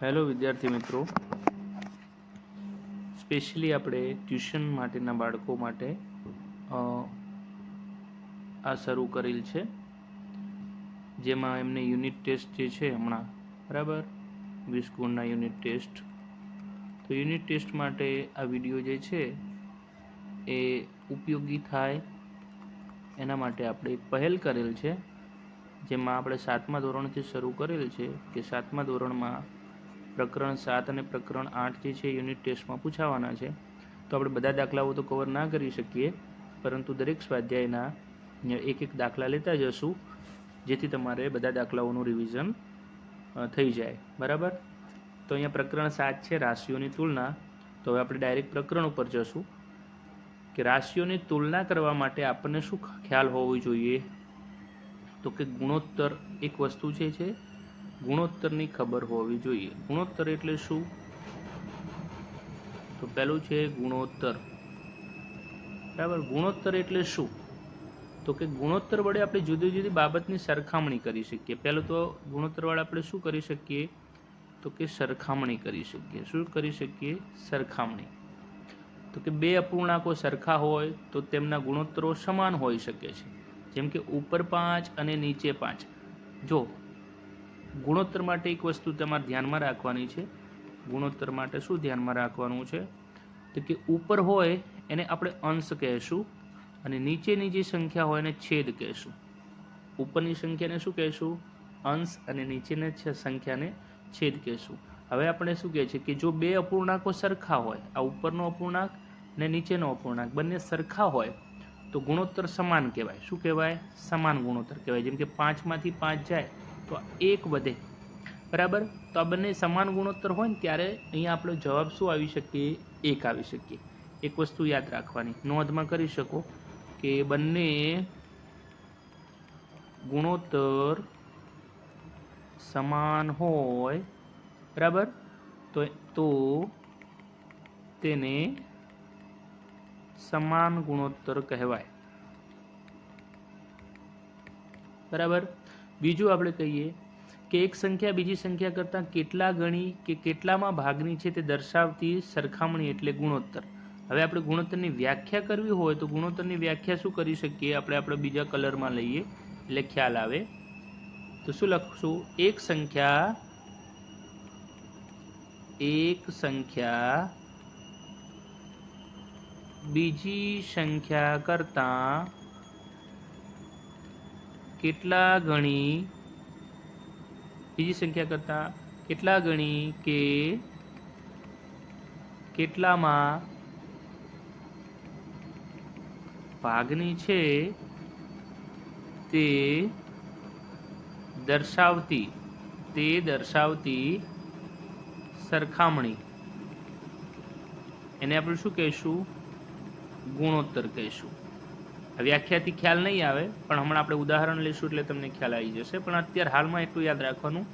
Hello વિદ્યાર્થી મિત્રો. Specially આપણે ટ્યુશન માટેના બાળકો માટે આ શરૂ કરેલ છે. જેમાં એમને યુનિટ ટેસ્ટ જે છે હમણાં, બરાબર? વીસ ગુણના યુનિટ ટેસ્ટ તો યુનિટ ટેસ્ટ માટે આ વીડિયો જે છે, એ ઉપયોગી થાય. એના માટે આપણે પહેલ કરેલ છે, જેમાં આપણે સાતમા ધોરણથી શરૂ કરેલ છે, કે સાતમા ધોરણમાં પ્રકરણ સાત અને પ્રકરણ આઠ જે છે યુનિટ ટેસ્ટમાં પૂછાવાના છે. તો આપણે બધા દાખલાઓ તો કવર ના કરી શકીએ, પરંતુ દરેક સ્વાધ્યાયના એક એક દાખલા લેતા જશું, જેથી તમારે બધા દાખલાઓનું રિવિઝન થઈ જાય. બરાબર? તો અહીંયા પ્રકરણ સાત છે, રાશિઓની તુલના. તો હવે આપણે ડાયરેક્ટ પ્રકરણ ઉપર જશું, કે રાશિઓની તુલના કરવા માટે આપણને શું ખ્યાલ હોવો જોઈએ? તો કે ગુણોત્તર એક વસ્તુ છે ગુણોત્તરની ખબર હોવી જોઈએ. ગુણોત્તર એટલે શું? તો પહેલું છે ગુણોત્તર. બરાબર? ગુણોત્તર એટલે શું? તો કે ગુણોત્તર વડે આપણે જુદી જુદી બાબતની સરખામણી કરી શકીએ. પહેલું તો ગુણોત્તર વડે આપણે શું કરી શકીએ? તો કે સરખામણી કરી શકીએ. શું કરી શકીએ? સરખામણી. તો કે બે અપૂર્ણાંકો સરખા હોય તો તેમના ગુણોત્તરો સમાન હોઈ શકે છે. જેમ કે ઉપર પાંચ અને નીચે પાંચ. જો ગુણોત્તર માટે એક વસ્તુ તમારે ધ્યાનમાં રાખવાની છે. ગુણોત્તર માટે શું ધ્યાનમાં રાખવાનું છે? તો કે ઉપર હોય એને આપણે અંશ કહેશું અને નીચેની જે સંખ્યા હોય એને છેદ કહેશું. ઉપરની સંખ્યાને શું કહેશું? અંશ અને નીચેની સંખ્યાને છેદ કહેશું. હવે આપણે શું કહે છે કે જો બે અપૂર્ણાંકો સરખા હોય, આ ઉપરનો અપૂર્ણાંક ને નીચેનો અપૂર્ણાંક, બંને સરખા હોય, તો ગુણોત્તર સમાન કહેવાય. શું કહેવાય? સમાન ગુણોત્તર કહેવાય. જેમ કે પાંચમાંથી પાંચ જાય તો એક વધે. બરાબર? તો આ બંને સમાન ગુણોત્તર હોય ને ત્યારે અહીંયા આપણો જવાબ શું આવી શકીએ? એક આવી શકીએ. એક વસ્તુ યાદ રાખવાની. નોંધમાં કરી શકો કે બંને ગુણોત્તર સમાન હોય. બરાબર? તો તો તેને સમાન ગુણોત્તર કહેવાય. બરાબર? બીજું આપણે કહીએ કે એક સંખ્યા બીજી સંખ્યા કરતાં કેટલા ગણી કે કેટલામાં ભાગની છે તે દર્શાવતી સરખામણી એટલે ગુણોત્તર. હવે આપણે ગુણોત્તરની વ્યાખ્યા કરવી હોય તો ગુણોત્તરની વ્યાખ્યા શું કરી શકીએ? આપણે આપણે બીજા કલરમાં લઈએ, એટલે ખ્યાલ આવે. તો શું લખશું? એક સંખ્યા એક સંખ્યા, બીજી સંખ્યા કરતાં કેટલા ગણી, બીજી સંખ્યા કરતાં કેટલા ગણી કે કેટલામાં ભાગની છે તે દર્શાવતી તે દર્શાવતી સરખામણી. એને આપણે શું કહીશું? ગુણોત્તર કહીશું. વ્યાખ્યાથી ખ્યાલ નહીં આવે, પણ હમણાં આપણે ઉદાહરણ લઈશું એટલે તમને ખ્યાલ આવી જશે. પણ અત્યારે હાલમાં એટલું યાદ રાખવાનું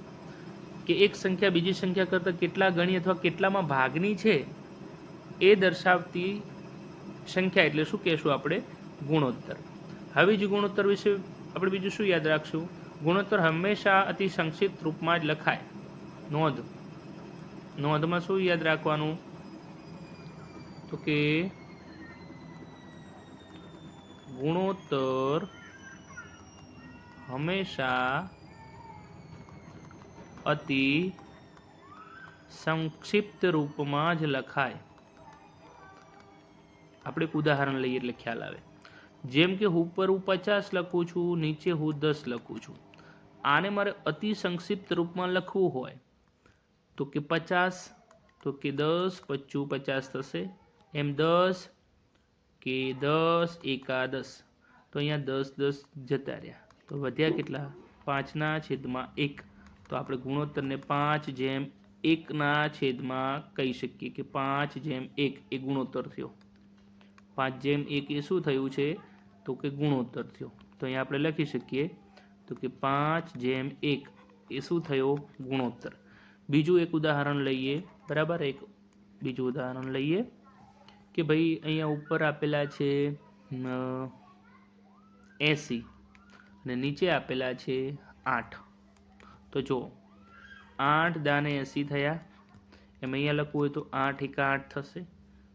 કે એક સંખ્યા બીજી સંખ્યા કરતાં કેટલા ગણી અથવા કેટલામાં ભાગની છે એ દર્શાવતી સંખ્યા એટલે શું કહેશું આપણે? ગુણોત્તર. હવે જ ગુણોત્તર વિશે આપણે બીજું શું યાદ રાખશું? ગુણોત્તર હંમેશા અતિ સંક્ષિપ્ત રૂપમાં જ લખાય. નોંધ. નોંધમાં શું યાદ રાખવાનું? તો કે ગુણોત્તર હંમેશા અતિ સંક્ષિપ્ત રૂપમાં જ લખાય. આપણે એક ઉદાહરણ લઈએ એટલે ખ્યાલ આવે. જેમ કે ઉપર હું પચાસ લખું છું, નીચે હું દસ લખું છું. આને મારે અતિ સંક્ષિપ્ત રૂપમાં લખવું હોય તો કે પચાસ, તો કે દસ પચું પચાસ થશે. એમ દસ કે દસ એકા દસ તો અહીંયા દસ દસ જતા રહ્યા. તો વધ્યા કેટલા? પાંચના છેદમાં એક. તો આપણે ગુણોત્તરને પાંચ જેમ એકના છેદમાં કહી શકીએ કે પાંચ જેમ એક એ ગુણોત્તર થયો. પાંચ જેમ એક એ શું થયું છે? તો કે ગુણોત્તર થયો. તો અહીંયા આપણે લખી શકીએ. તો કે પાંચ જેમ એક એ શું થયો? ગુણોત્તર. બીજું એક ઉદાહરણ લઈએ. બરાબર? એક બીજું ઉદાહરણ લઈએ. કે ભાઈ અહીંયા ઉપર આપેલા છે એંસી અને નીચે આપેલા છે આઠ. તો જો, આઠ દાને એંસી થયા, એમ અહીંયા લખવું હોય તો આઠ એકા આઠ થશે,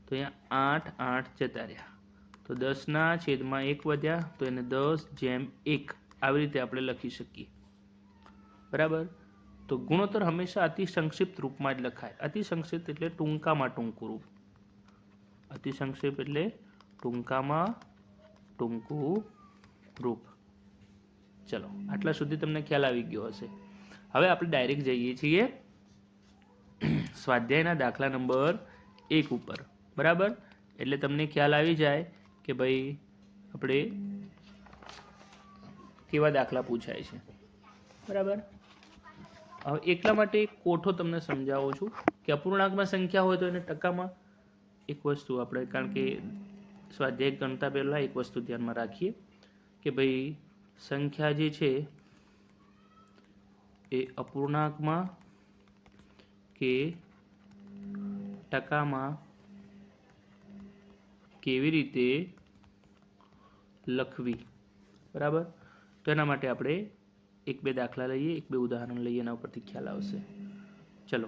તો અહીંયા આઠ આઠ જતા રહ્યા. તો દસના છેદમાં એક વધ્યા, તો એને દસ જેમ એક. આવી રીતે આપણે લખી શકીએ. બરાબર? તો ગુણોત્તર હંમેશા અતિ સંક્ષિપ્ત રૂપમાં જ લખાય. અતિ સંક્ષિપ્ત એટલે ટૂંકામાં ટૂંકું રૂપ. અતિ સંક્ષેપ એટલે ટૂંકામાં ટૂંકું રૂપ. ચલો, આટલા સુધી તમને ખ્યાલ આવી ગયો હશે. હવે આપણે ડાયરેક્ટ જઈએ છીએ સ્વાધ્યાયના દાખલા નંબર એક ઉપર. બરાબર? એટલે તમને ખ્યાલ આવી જાય કે ભાઈ આપણે કેવા દાખલા પૂછાય છે. બરાબર? હવે એટલા માટે કોઠો તમને સમજાવું છું કે અપૂર્ણાંકમાં સંખ્યા હોય તો એને ટકામાં એક વસ્તુ આપણે, કારણ કે સ્વાધ્યાય ગણતા પહેલાં એક વસ્તુ ધ્યાનમાં રાખીએ કે ભાઈ સંખ્યા જે છે એ અપૂર્ણાંકમાં કે ટકામાં કેવી રીતે લખવી. બરાબર? તો એના માટે આપણે એક બે દાખલા લઈએ, એક બે ઉદાહરણ લઈએ, એના ઉપરથી ખ્યાલ આવશે. ચલો.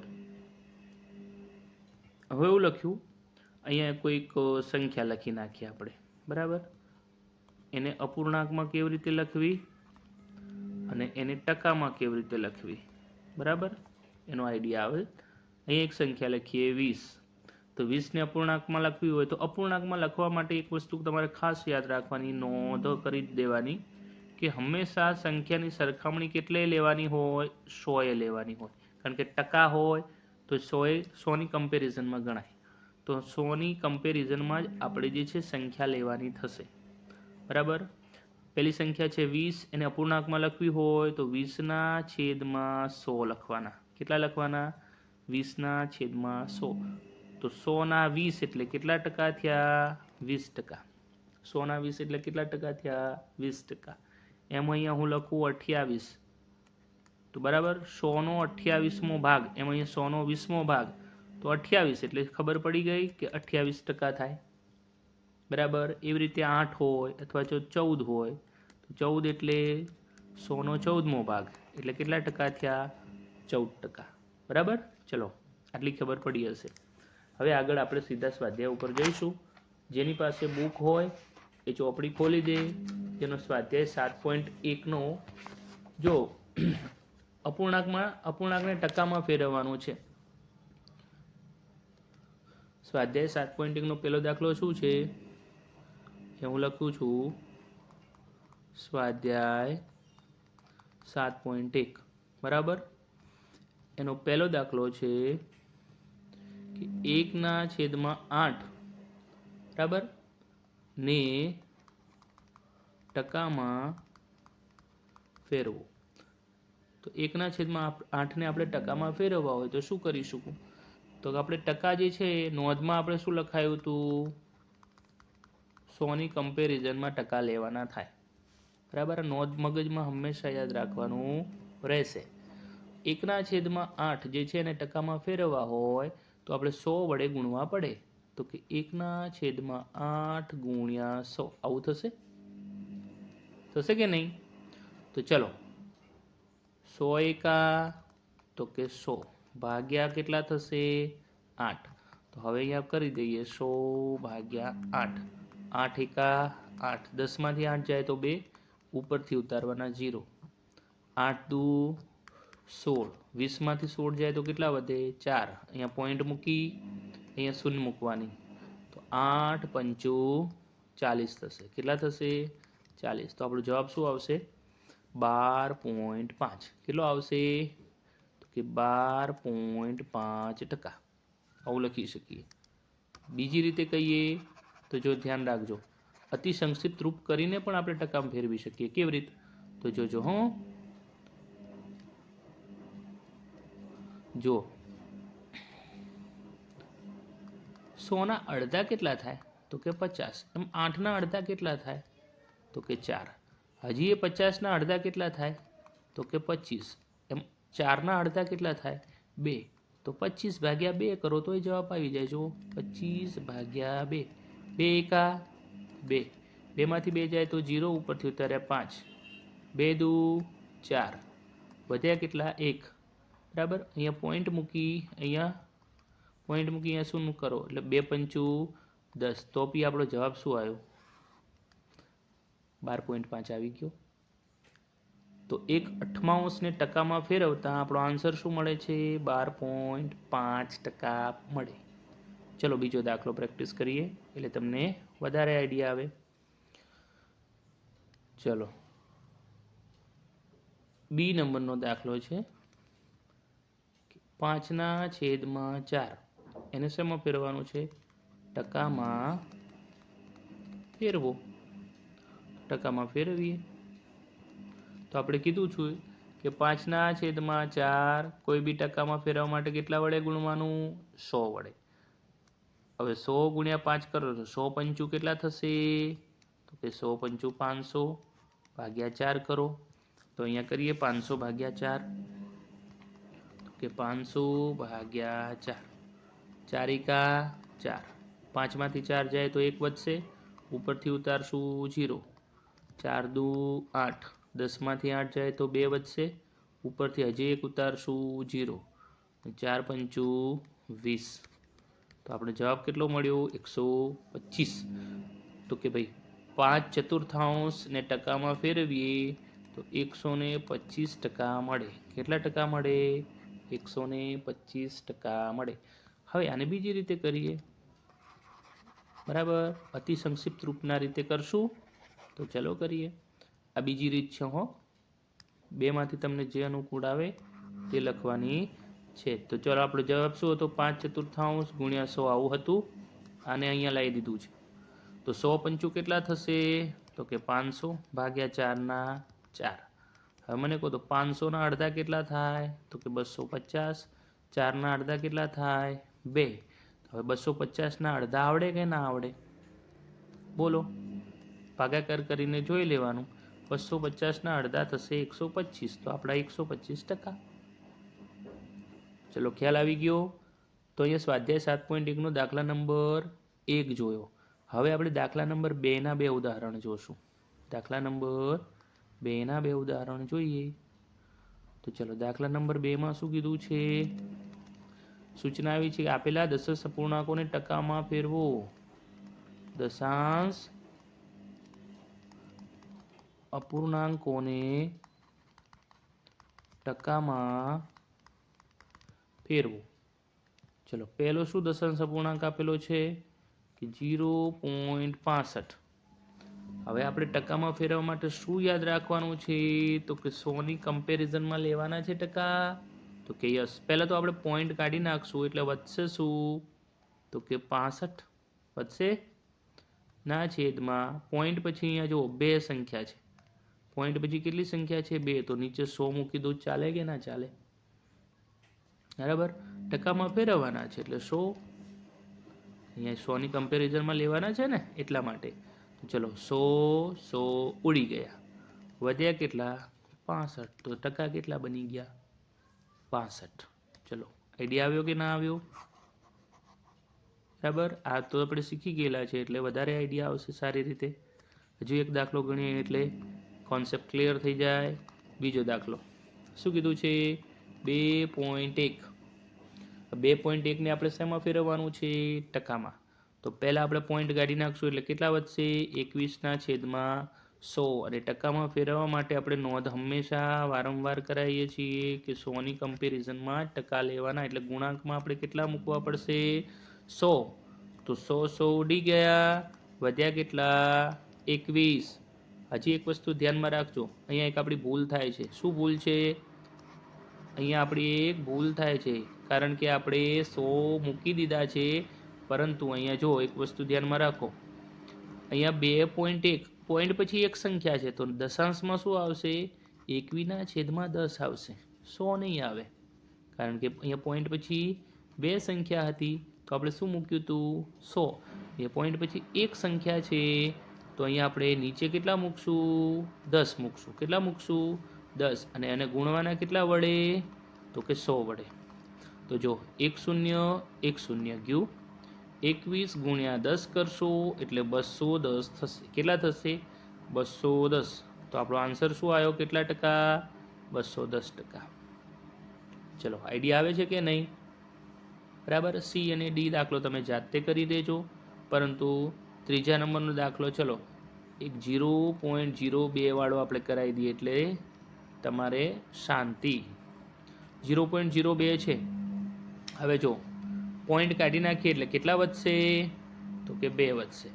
હવે એવું લખ્યું અહીંયા કોઈક સંખ્યા લખી નાખીએ આપણે. બરાબર? એને અપૂર્ણાંકમાં કેવી રીતે લખવી? અને એને ટકામાં કેવી રીતે લખવી? બરાબર? એનો આઈડિયા આવે. અહીં એક સંખ્યા લખીએ, વીસ. તો વીસને અપૂર્ણાંકમાં લખવી હોય તો અપૂર્ણાંકમાં લખવા માટે એક વસ્તુ તમારે ખાસ યાદ રાખવાની, નોંધ કરી દેવાની કે હંમેશા સંખ્યાની સરખામણી કેટલે લેવાની હોય? સોએ લેવાની હોય. કારણ કે ટકા હોય તો સોએ સોની કમ્પેરિઝનમાં ગણાય. તો સોની કમ્પેરિઝનમાં જ આપણે જે છે સંખ્યા લેવાની થશે. બરાબર? પહેલી સંખ્યા છે વીસ, એને અપૂર્ણાંકમાં લખવી હોય તો વીસના છેદમાં સો લખવાના. કેટલા લખવાના? વીસના છેદમાં સો. તો સોના વીસ એટલે કેટલા ટકા થયા? વીસ ટકા. સોના વીસ એટલે કેટલા ટકા થયા? વીસ ટકા. એમ અહીંયા હું લખું અઠ્યાવીસ. તો બરાબર? સોનો અઠ્યાવીસમો ભાગ. એમ અહીંયા સોનો વીસમો ભાગ. તો અઠ્યાવીસ એટલે ખબર પડી ગઈ કે અઠ્યાવીસ ટકા થાય. બરાબર? એવી રીતે આઠ હોય અથવા જો ચૌદ હોય, તો ચૌદ એટલે સોનો ચૌદમો ભાગ. એટલે કેટલા ટકા થયા? ચૌદ ટકા. બરાબર? ચલો, આટલી ખબર પડી હશે. હવે આગળ આપણે સીધા સ્વાધ્યાય ઉપર જઈશું. જેની પાસે બુક હોય, એ ચોપડી ખોલી દે. જેનો સ્વાધ્યાય સાત પોઈન્ટ એકનો જો, અપૂર્ણાંકમાં, અપૂર્ણાંકને ટકામાં ફેરવવાનો છે. સ્વાધ્યાય સાત પોઈન્ટ એકનો પહેલો દાખલો શું છે? એ હું લખું છું. સ્વાધ્યાય સાત પોઈન્ટ એક. બરાબર? એનો પહેલો દાખલો છે કે એકના છેદમાં આઠ. બરાબર? ને ટકામાં ફેરવો. તો એકના છેદમાં આઠને આપણે ટકામાં ફેરવવા હોય તો શું કરીશું તો આપણે ટકા જે છે, નોંધમાં આપણે શું લખાયું હતું? સોની કમ્પેરિઝનમાં ટકા લેવાના થાય. બરાબર? નોંધ મગજમાં હંમેશા યાદ રાખવાનું રહેશે. એકના છેદમાં આઠ જે છે, એને ટકામાં ફેરવવા હોય, તો આપણે સો વડે ગુણવા પડે. તો કે એકના છેદમાં આઠ ગુણ્યા સો. આવું થશે? થશે કે નહીં? તો ચલો. સો એકા, તો કે સો. ભાગ્યા કેટલા થશે? આઠ. તો હવે અહીંયા કરી દઈએ. સો ભાગ્યા આઠ. આઠ એકા આઠ. દસમાંથી આઠ જાય તો બે. ઉપરથી ઉતારવાના જીરો આઠ દુ સોળ. વીસમાંથી સોળ જાય તો કેટલા વધે? ચાર. અહીંયા પોઈન્ટ મૂકી, અહીંયા શૂન્ય મૂકવાની. તો આઠ પંચો ચાલીસ થશે. કેટલા થશે? ચાલીસ. તો આપણો જવાબ શું આવશે? બાર પોઈન્ટ પાંચ. કેટલો આવશે? કે બાર પોઈન્ટ પાંચ ટકા આવું લખી શકીએ બીજી રીતે કહીએ તો જો ધ્યાન રાખજો અતિ સંક્ષિપ્ત રૂપ કરીને પણ આપણે ટકામાં ફેરવી શકીએ કેવી રીતે તો જોજો હો જો સોના અડધા કેટલા થાય તો કે પચાસ એમ આઠના અડધા કેટલા થાય તો કે ચાર હજી એ પચાસના અડધા કેટલા થાય તો કે પચીસ એમ ચારના અડધા કેટલા થાય? બે. તો પચીસ ભાગ્યા બે કરો તો એ જવાબ આવી જાય. જો પચીસ ભાગ્યા બે. બે એકા બે. બેમાંથી બે જાય તો જીરો ઉપરથી ઉતાર્યા પાંચ. બે દુ ચાર. વધ્યા કેટલા? એક. બરાબર? અહીંયા પોઈન્ટ મૂકી, અહીંયા પોઈન્ટ મૂકી, અહીંયા શું કરો. એટલે બે પંચું દસ. તો બી આપણો જવાબ શું આવ્યો? બાર પોઈન્ટ પાંચ આવી ગયો. તો એક અઠમાઉસને ટકામાં ફેરવતા આપણો આન્સર શું મળે છે? બાર પોઈન્ટ પાંચ ટકા મળે. ચલો બીજો દાખલો પ્રેક્ટિસ કરીએ, એટલે તમને વધારે આઈડિયા આવે. ચલો. બી નંબરનો દાખલો છે. પાંચના છેદમાં ચાર. એને શેમાં ફેરવાનું છે? ટકામાં ફેરવો. ટકામાં ફેરવીએ. તો આપણે કીધું છું કે પાંચના છેદમાં ચાર કોઈ બી ટકામાં ફેરવવા માટે કેટલા વડે ગુણવાનું? સો વડે. હવે સો ગુણ્યા પાંચ કરો તો સો પંચું કેટલા થશે? તો કે સો પંચું પાંચસો ભાગ્યા ચાર કરો. તો અહીંયા કરીએ પાંચસો ભાગ્યા ચાર. તો કે પાંચસો ભાગ્યા ચાર. ચારિકા ચાર. પાંચમાંથી ચાર જાય તો એક વધશે. ઉપરથી ઉતારશું જીરો ચાર દુ આઠ. દસમાંથી આઠ જાય તો બે વધશે. ઉપરથી હજી એક ઉતારશું જીરો. ચાર પંચું વીસ. તો આપણે જવાબ કેટલો મળ્યો? એકસો પચીસ. તો કે ભાઈ, પાંચ ચતુર્થાંશ ને ટકામાં ફેરવીએ તો એકસો ને પચીસ ટકા મળે. કેટલા ટકા મળે? એકસો ને પચીસ ટકા મળે. હવે આને બીજી રીતે કરીએ. બરાબર? અતિ સંક્ષિપ્ત રૂપના રીતે કરશું. તો ચલો કરીએ. આ બીજી રીત છે હો. બેમાંથી તમને જે અનુકૂળ આવે તે લખવાની છે. તો ચલો આપણો જવાબ શું હતો? પાંચ ચતુર્થાંશ ગુણ્યા સો આવું હતું. આને અહીંયા લાવી દીધું છે. તો સો પંચું કેટલા થશે? તો કે પાંચસો ભાગ્યા ચારના ચાર. હવે મને કહો તો પાંચસોના અડધા કેટલા થાય? તો કે બસો પચાસ. ચારના અડધા કેટલા થાય? બે. હવે બસો પચાસના અડધા આવડે કે ના આવડે? બોલો. ભાગાકાર કરીને જોઈ લેવાનું. બસો પચાસના અડધા થશે એકસો પચીસ. તો આપણા એકસો પચીસ ટકા. ચલો, ખ્યાલ આવી ગયો? તો અહીંયા સ્વાધ્યાય સાત પોઈન્ટ એકનો દાખલા નંબર એક જોયો. હવે આપણે દાખલા નંબર બેના બે ઉદાહરણ જોશું. દાખલા નંબર બેના બે ઉદાહરણ જોઈએ. તો ચલો, દાખલા નંબર બેમાં શું કીધું છે? સૂચના આવી છે કે આપેલા દશાંશ અપૂર્ણાંકોને ટકામાં ફેરવો. દશાંશ અપૂર્ણાંકોને ટકામાં ફેરવો. ચલો, પહેલો શું દશાંશ અપૂર્ણાંક આપેલો છે? કે જીરો પોઈન્ટ પાસઠ. હવે આપણે ટકામાં ફેરવવા માટે શું યાદ રાખવાનું છે? તો કે સોની કમ્પેરિઝનમાં લેવાના છે ટકા. તો કે યસ. પહેલાં તો આપણે પોઈન્ટ કાઢી નાખશું એટલે વધશે શું તો કે પાસઠ. વધશે? ના છેદમાં. પોઈન્ટ પછી અહીંયા જો બે સંખ્યા છે. પોઈન્ટ પછી કેટલી સંખ્યા છે? બે. તો નીચે સો મૂકી દઉં. ચાલે કે ના ચાલે? બરાબર? ટકામાં ફેરવવાના છે. એટલે સો અહીંયા સોની કમ્પેરિઝનમાં લેવાના છે ને? એટલા માટે. ચલો, સો સો ઉડી ગયા. વધ્યા કેટલા? પાસઠ. તો ટકા કેટલા બની ગયા? પાસઠ. ચલો આઈડિયા આવ્યો કે ના આવ્યો? બરાબર? આ તો આપણે શીખી ગયેલા છે. એટલે વધારે આઈડિયા આવશે સારી રીતે. હજુ એક દાખલો ગણીએ એટલે કોન્સેપ્ટ ક્લિયર થઈ જાય. બીજો દાખલો. શું કીધું છે? બે પોઈન્ટ એક. બે પોઈન્ટ એકને આપણે શેમાં ફેરવવાનું છે? ટકામાં. તો પહેલાં આપણે પોઈન્ટ કાઢી નાખશું એટલે કેટલા વધશે? એકવીસના છેદમાં સો. અને ટકામાં ફેરવવા માટે આપણે નોંધ હંમેશા વારંવાર કરાવીએ છીએ કે સોની કમ્પેરિઝનમાં ટકા લેવાના. એટલે ગુણાંકમાં આપણે કેટલા મૂકવા પડશે? સો. તો સો સો ઉડી ગયા. વધ્યા કેટલા? એકવીસ. હજી એક વસ્તુ ધ્યાનમાં રાખજો. અહીંયા એક આપણી ભૂલ થાય છે. શું ભૂલ છે? અહીંયા આપણી એક ભૂલ થાય છે. કારણ કે આપણે સો મૂકી દીધા છે. પરંતુ અહીંયા જો એક વસ્તુ ધ્યાનમાં રાખો. અહીંયા બે પોઈન્ટ એક. પોઈન્ટ પછી એક સંખ્યા છે. તો દશાંશમાં શું આવશે? એકવીના છેદમાં દસ આવશે. સો નહીં આવે. કારણ કે અહીંયા પોઈન્ટ પછી બે સંખ્યા હતી. તો આપણે શું મૂક્યું હતું સો. એ પોઈન્ટ પછી એક સંખ્યા છે. તો અહીંયા આપણે નીચે કેટલા મૂકશું? દસ મૂકશું. કેટલા મૂકશું? દસ. અને એને ગુણવાના કેટલા વડે? તો કે સો વડે. તો જો, એક શૂન્ય એક શૂન્ય ગયું. એકવીસ ગુણ્યા દસ કરશો એટલે બસો દસ થશે. કેટલા થશે? બસો દસ. તો આપણો આન્સર શું આવ્યો? કેટલા ટકા? બસો દસ ટકા. ચલો, આઈડિયા આવે છે કે નહીં? બરાબર. સી અને ડી દાખલો તમે જાતે કરી દેજો. પરંતુ ત્રીજા નંબરનો દાખલો, ચલો એક જીરો પોઈન્ટ જીરો બે વાળો આપણે કરાવી દઈએ એટલે તમારે શાંતિ. જીરો પોઈન્ટ જીરો બે છે. હવે જો, પોઈન્ટ કાઢી નાખીએ એટલે કેટલા વધશે? તો કે બે વધશે.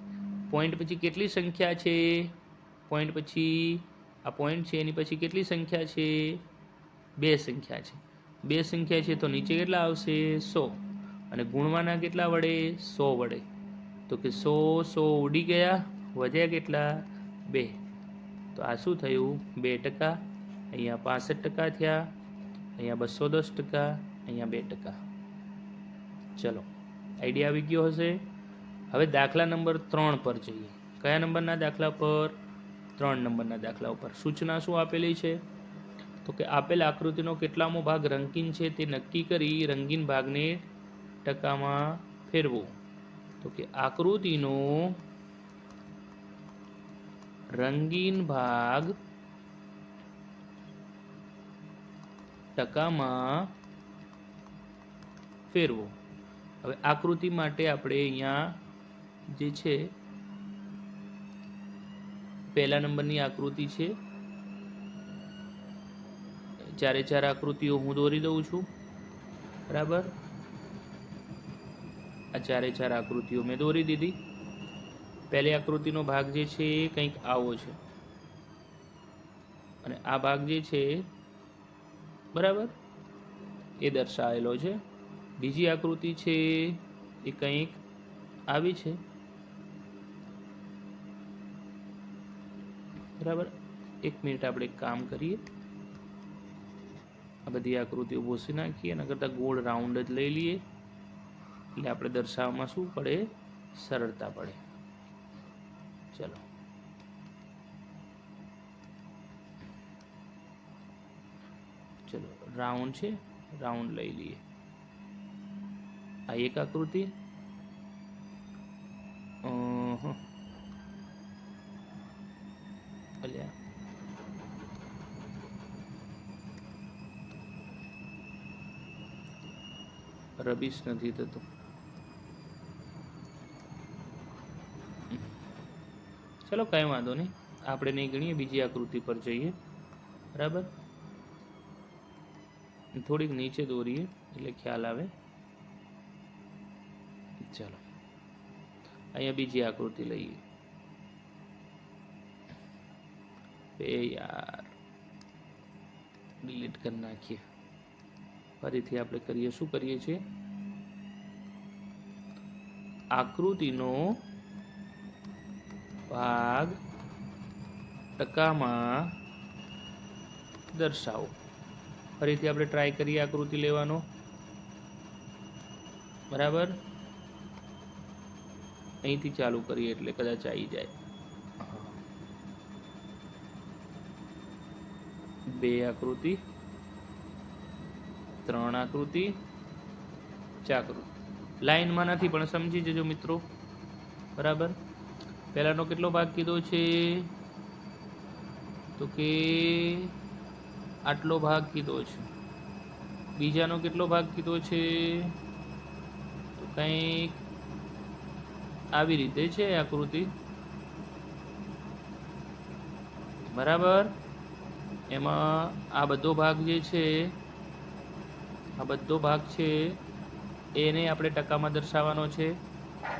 પોઈન્ટ પછી કેટલી સંખ્યા છે? પોઈન્ટ પછી આ પોઈન્ટ છે, એની પછી કેટલી સંખ્યા છે? બે સંખ્યા છે. બે સંખ્યા છે તો નીચે કેટલા આવશે? સો. અને ગુણવાના કેટલા વડે? સો વડે. તો કે સો સો ઉડી ગયા. વધ્યા કેટલા? બે. તો આ શું થયું? બે ટકા, અહીંયા પાસઠ ટકા થયા, અહીંયા બસો દસ ટકા, અહીંયા બે ટકા. ચલો, આઈડિયા આવી ગયો હશે. હવે દાખલા નંબર ત્રણ પર જઈએ. કયા નંબરના દાખલા પર? ત્રણ નંબરના દાખલા ઉપર. સૂચના શું આપેલી છે? તો કે આપેલ આકૃતિનો કેટલામો ભાગ રંગીન છે તે નક્કી કરી રંગીન ભાગને ટકામાં ફેરવો. તો કે આકૃતિનો રંગીન ભાગ ટકામાં ફેરવો. હવે આકૃતિ માટે આપણે અહીંયા જે છે, પહેલા નંબરની આકૃતિ છે. ચારે ચાર આકૃતિઓ હું દોરી દઉં છું. બરાબર? આ ચારે ચાર આકૃતિઓ મેં દોરી દીધી. પહેલી આકૃતિનો ભાગ જે છે એ કંઈક આવો છે. અને આ ભાગ જે છે, બરાબર? એ દર્શાવેલો છે. બીજી આકૃતિ છે એ કંઈક આવી છે. બરાબર? એક મિનિટ આપણે કામ કરીએ. આ બધી આકૃતિઓ ભૂસી નાખીએ એના કરતાં ગોળ રાઉન્ડ જ લઈ લઈએ. એટલે આપણે દર્શાવવામાં શું પડે? સરળતા પડે. ચલો ચલો રાઉન્ડ છે રાઉન્ડ લઈ લઈએ આ એક આકૃતિ અહ. અલ્યા રબીશ નથી થતું ચલો, કંઈ વાંધો નહીં. આપણે નહીં ગણીએ બીજી આકૃતિ પર જઈએ. બરાબર? થોડીક નીચે દોરીએ, એટલે ખ્યાલ આવે. ચાલો. અહીંયા બીજી આકૃતિ લઈએ. બે યાર. ડિલીટ કરી નાખીએ. ફરીથી આપણે કરીએ. શું કરીએ છીએ? આકૃતિનો ભાગ ટકામાં દર્શાવો. ફરીથી આપણે ટ્રાય કરીએ આકૃતિ લેવાનો. બરાબર? અહીંથી ચાલુ કરીએ એટલે કદાચ આવી જાય. બે આકૃતિ, ત્રણ આકૃતિ ચાકૃતિ લાઈનમાં નથી, પણ સમજી જજો મિત્રો. બરાબર? પહેલાનો કેટલો ભાગ કીધો છે? તો કે આટલો ભાગ કીધો છે. બીજાનો કેટલો ભાગ કીધો છે? તો કંઈક આવી રીતે છે આકૃતિ. બરાબર? એમાં આ બધો ભાગ જે છે, આ બધો ભાગ છે, એને આપણે ટકામાં દર્શાવવાનો છે.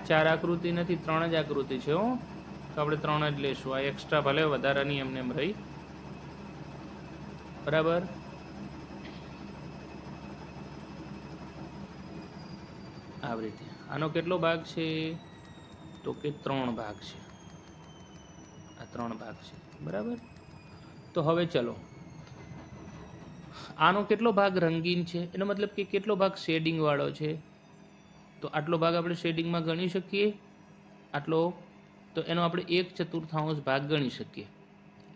ચાર આકૃતિ નથી, ત્રણ જ આકૃતિ છે હો. તો આપણે ત્રણ જ લેશું. આ એક્સ્ટ્રા ભલે વધારાની એમને એમ રહી. બરાબર? આવી રીતે. આનો કેટલો ભાગ છે? તો કે ત્રણ ભાગ છે. આ ત્રણ ભાગ છે. બરાબર? તો હવે ચલો. આનો કેટલો ભાગ રંગીન છે? એનો મતલબ કે કેટલો ભાગ શેડિંગ વાળો છે? તો આટલો ભાગ આપણે શેડિંગમાં ગણી શકીએ. આટલો. તો એનો આપણે એક ચતુર્થાંશ ભાગ ગણી શકીએ.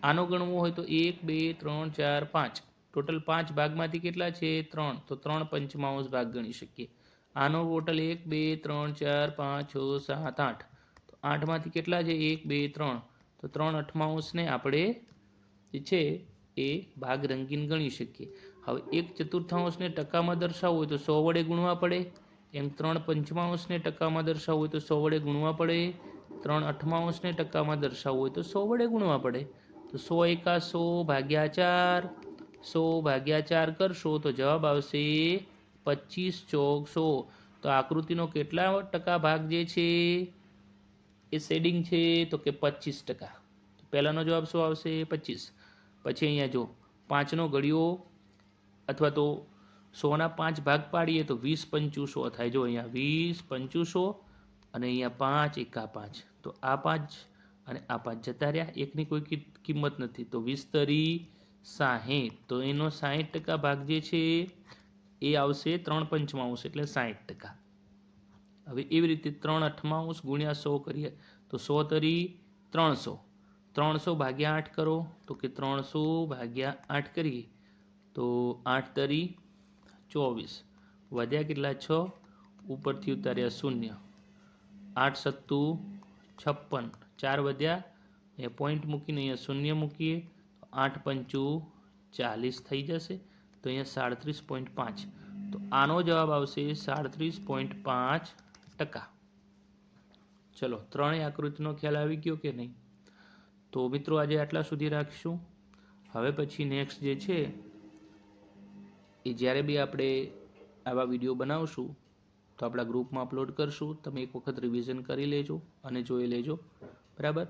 આનો ગણવો હોય તો એક, બે, ત્રણ, ચાર, પાંચ. ટોટલ પાંચ ભાગમાંથી કેટલા છે? ત્રણ. તો ત્રણ પંચમાંશ ભાગ ગણી શકીએ. આનો ટોટલ એક, બે, ત્રણ, ચાર, પાંચ, છ, સાત, આઠ. તો આઠમાંથી કેટલા છે? એક, બે, ત્રણ. તો ત્રણ અઠમાંશને આપણે જે છે એ ભાગ રંગીન ગણી શકીએ. હવે એક ચતુર્થાંશને ટકામાં દર્શાવવું હોય તો સો વડે ગુણવા પડે. એમ ત્રણ પંચમાંશને ટકામાં દર્શાવવું હોય તો સો વડે ગુણવા પડે. ત્રણ અઠમાંશને ટકામાં દર્શાવવું હોય તો સો વડે ગુણવા પડે. તો સો એકા સો ભાગ્યા ચાર. સો ભાગ્યા ચાર કરશો તો જવાબ આવશે પચીસ ચોક સો તો આકૃતિનો કેટલા ટકા ભાગ જે છે? એ શેડિંગ છે તો કે પચીસ ટકા. પહેલાંનો જવાબ શું આવશે? પચીસ. પછી અહીંયા જો પાંચનો ઘડિયો અથવા તો સોના પાંચ ભાગ પાડીએ તો વીસ પંચુસો થાય. જો અહીંયા વીસ પંચુસો અને અહીંયા પાંચ, એકા પાંચ. તો આ પાંચ અને આ પાંચ જતા રહ્યા. એકની કોઈ કિંમત નથી. તો વીસ તરી સાહીઠ. તો એનો સાહીઠ ટકા ભાગ જે છે એ આવશે ત્રણ પંચમાંશ એટલે સાહીઠ ટકા. હવે એવી રીતે ત્રણ અઠમાંશ ગુણ્યા સો કરીએ તો સો તરી ત્રણસો. ત્રણસો ભાગ્યા આઠ કરો તો કે ત્રણસો ભાગ્યા આઠ કરીએ તો આઠ તરી ચોવીસ. વધ્યા કેટલા? છ. ઉપરથી ઉતાર્યા શૂન્ય. આઠ સત્તુ છપ્પન. ચાર વધ્યા. એ પોઈન્ટ મૂકીને અહીંયા શૂન્ય મૂકીએ. તો આઠ પંચું ચાલીસ થઈ જશે. તો અહીંયા સાડત્રીસ પોઈન્ટ પાંચ. તો આનો જવાબ આવશે સાડત્રીસ પોઈન્ટ પાંચ ટકા. ચલો, ત્રણેય આકૃતિનો ખ્યાલ આવી ગયો કે નહીં? તો મિત્રો, આજે આટલા સુધી રાખીશું. હવે પછી નેક્સ્ટ જે છે એ જ્યારે બી આપણે આવા વીડિયો બનાવશું, તો આપણા ગ્રુપમાં અપલોડ કરશું, તમે એક વખત રિવિઝન કરી લેજો અને જોઈ લેજો. બરાબર?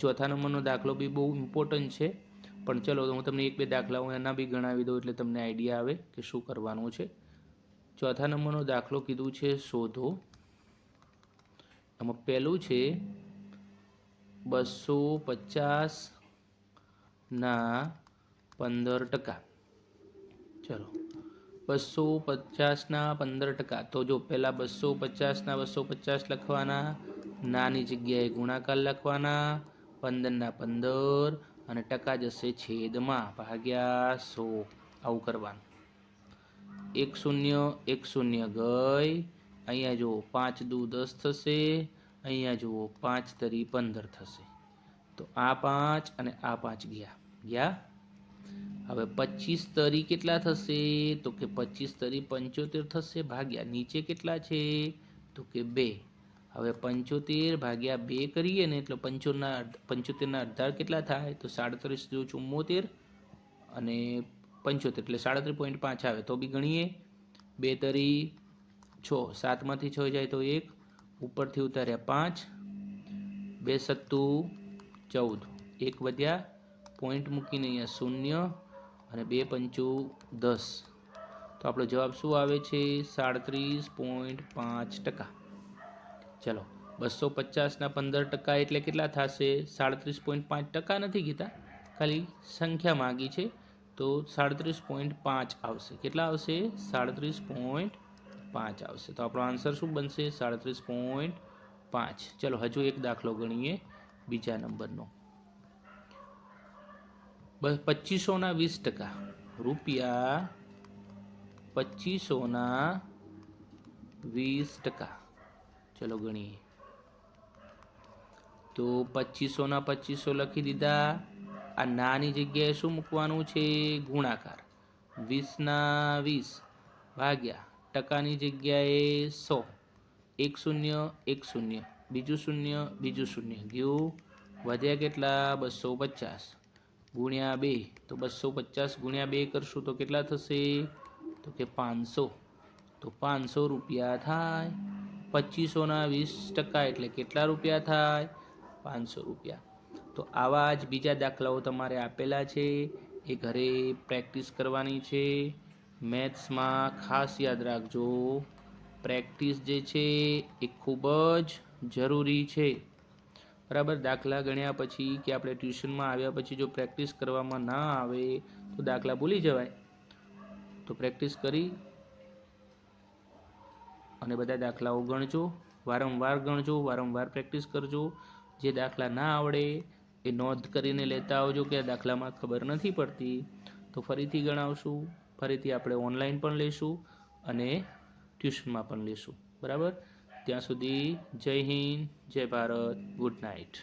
ચોથા નંબરનો દાખલો બી બહુ ઇમ્પોર્ટન્ટ છે. પણ ચલો હું તમને એક બે દાખલાઓ એના બી ગણાવી દઉં એટલે તમને આઈડિયા આવે કે શું કરવાનું છે. ચોથા નંબરનો દાખલો કીધું છે શોધો. એમાં પહેલું છે બસો પચાસના પંદર ટકા. ચલો. બસો પચાસના પંદર ટકા. તો જો પહેલાં બસો પચાસના બસો પચાસ લખવાના, નાની જગ્યાએ ગુણાકાર લખવાના, પંદરના પંદર અને ટકા જશે છેદમાં ભાગ્યા સો. આવું કરવાનું. એક શૂન્ય એક શૂન્ય ગઈ. અહીંયા જુઓ, પાંચ દુ દસ થશે. અહીંયા જુઓ, પાંચ તરી પંદર થશે. તો આ પાંચ અને આ પાંચ ગયા. ગયા? હવે પચીસ તરી કેટલા થશે? તો કે પચીસ તરી પંચોતેર થશે ભાગ્યા નીચે કેટલા છે? તો કે બે. હવે પંચોતેર ભાગ્યા બે કરીએ ને, એટલે પંચોના પંચોતેરના અડધા કેટલા થાય? તો સાડત્રીસ જો ચુમ્મોતેર અને પંચોતેર, એટલે સાડત્રીસ પોઈન્ટ પાંચ આવે. તો બી ગણીએ. બે તરી છ, સાતમાંથી છ જાય તો એક. ઉપરથી ઉતાર્યા પાંચ. બે સત્તુ ચૌદ. એક વધ્યા પોઈન્ટ મૂકીને અહીંયા શૂન્ય. અને બે પંચું દસ. તો આપણો જવાબ શું આવે છે? સાડત્રીસ પોઈન્ટ પાંચ ટકા. ચલો, બસો પચાસના પંદર ટકા એટલે કેટલા થશે? સાડત્રીસ પોઈન્ટ પાંચ ટકા નથી કીધા. ખાલી સંખ્યા માગી છે. તો સાડત્રીસ પોઈન્ટ પાંચ આવશે. કેટલા આવશે? સાડત્રીસ પોઈન્ટ પાંચ આવશે. તો આપણો આન્સર શું બનશે? સાડત્રીસ પોઈન્ટ પાંચ. ચલો, હજુ એક દાખલો ગણીએ બીજા નંબરનો. પચીસોના વીસ ટકા. રૂપિયા પચીસોના વીસ ટકા. ચલો ગણીએ. તો પચીસોના પચીસો લખી દીધા. આ નાની જગ્યાએ શું મૂકવાનું છે? ગુણાકાર. વીસના વીસ ભાગ્યા ટકાની જગ્યાએ સો. એક શૂન્ય એક શૂન્ય. બીજું શૂન્ય બીજું શૂન્ય. ગયું. વધ્યા કેટલા? બસો પચાસ. ગુણ્યા બે, તો બસો પચાસ ગુણ્યા બે કરશું તો કેટલા થશે? તો કે પાંચસો. તો પાંચસો રૂપિયા થાય પચીસોના વીસ ટકા એટલે કેટલા રૂપિયા થાય? પાંચસો રૂપિયા. તો આવા જ બીજા દાખલાઓ તમારે આપેલા છે, એ ઘરે પ્રેક્ટિસ કરવાની છે. મેથ્સમાં ખાસ યાદ રાખજો. પ્રેક્ટિસ જે છે, એ ખૂબ જ જરૂરી છે. બરાબર? દાખલા ગણ્યા પછી કે આપણે ટ્યુશનમાં આવ્યા પછી જો પ્રેક્ટિસ કરવામાં ના આવે, તો દાખલા ભૂલી જવાય. તો પ્રેક્ટિસ કરી અને બધા દાખલાઓ ગણજો. વારંવાર ગણજો, વારંવાર પ્રેક્ટિસ કરજો. જે દાખલા ના આવડે, એ નોંધ કરીને લેતા આવજો કે આ દાખલામાં ખબર નથી પડતી. તો ફરીથી ગણાવશું, ફરીથી આપણે ઓનલાઈન પણ લઈશું અને ટ્યુશનમાં પણ લઈશું બરાબર? ત્યાં સુધી જય હિન્દ જય ભારત ગુડ નાઇટ.